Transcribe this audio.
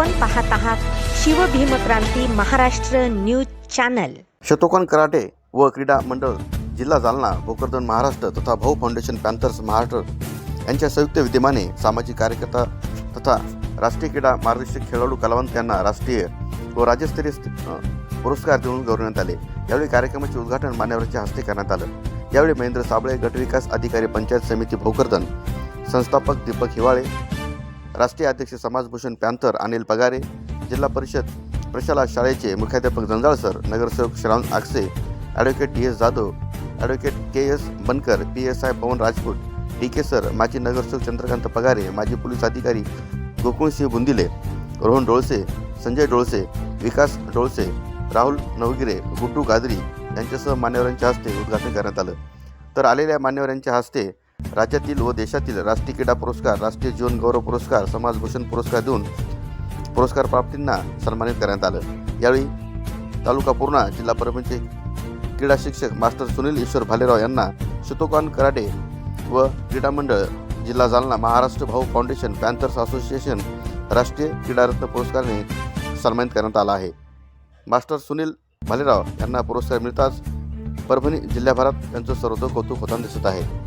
आपण पाहत आहात Shivbhimkranti Maharashtra news channel. Shotokan karate व क्रीडा मंडळ जिल्हा जालना भोकरदन महाराष्ट्र तथा भाऊ फाउंडेशन पॅन्थर्स महाराष्ट्र यांच्या संयुक्त विद्यमाने सामाजिक कार्यकर्ता तथा राष्ट्रीय क्रीडा मार्गदर्शक खेळाडू कलावंत यांना राष्ट्रीय व राज्यस्तरीय पुरस्कार देऊन गौरवण्यात आले. यावेळी कार्यक्रमाचे उद्घाटन मान्यवरांच्या हस्ते करण्यात आलं. यावेळी महेंद्र साबळे गटविकास अधिकारी पंचायत समिती भोकरदन संस्थापक दीपक हिवाळे राष्ट्रीय अध्यक्ष समाजभूषण पॅन्थर अनिल पगारे जिल्हा परिषद प्रशाला शाळेचे मुख्याध्यापक जंजाळसर नगरसेवक Shravan Agse advocate D S Jadhav advocate K S Bankar P S I Pavan Rajput D K sir माजी नगरसेवक चंद्रकांत पगारे माजी पोलीस अधिकारी गोकुळसिंह बुंदिले रोहन डोळसे संजय डोळसे विकास डोळसे राहुल नवगिरे गुड्डू गादरी यांच्यासह मान्यवरांच्या हस्ते उद्घाटन करण्यात आलं. तर आलेल्या मान्यवरांच्या हस्ते राज्यातील व देशातील राष्ट्रीय क्रीडा पुरस्कार राष्ट्रीय जीवन गौरव पुरस्कार समाजभूषण पुरस्कार देऊन पुरस्कार प्राप्तींना सन्मानित करण्यात आलं. यावेळी तालुका पूर्णा जिल्हा परभणीचे क्रीडा शिक्षक मास्टर सुनील ईश्वर भालेराव यांना शतोकान कराटे व क्रीडा मंडळ जिल्हा जालना महाराष्ट्र भाऊ फाउंडेशन पॅन्थर्स असोसिएशन राष्ट्रीय क्रीडारत्न पुरस्काराने सन्मानित करण्यात आला आहे. मास्टर सुनील भालेराव यांना पुरस्कार मिळताच परभणी जिल्ह्याभरात त्यांचं सर्वत्र कौतुक होताना दिसत आहे.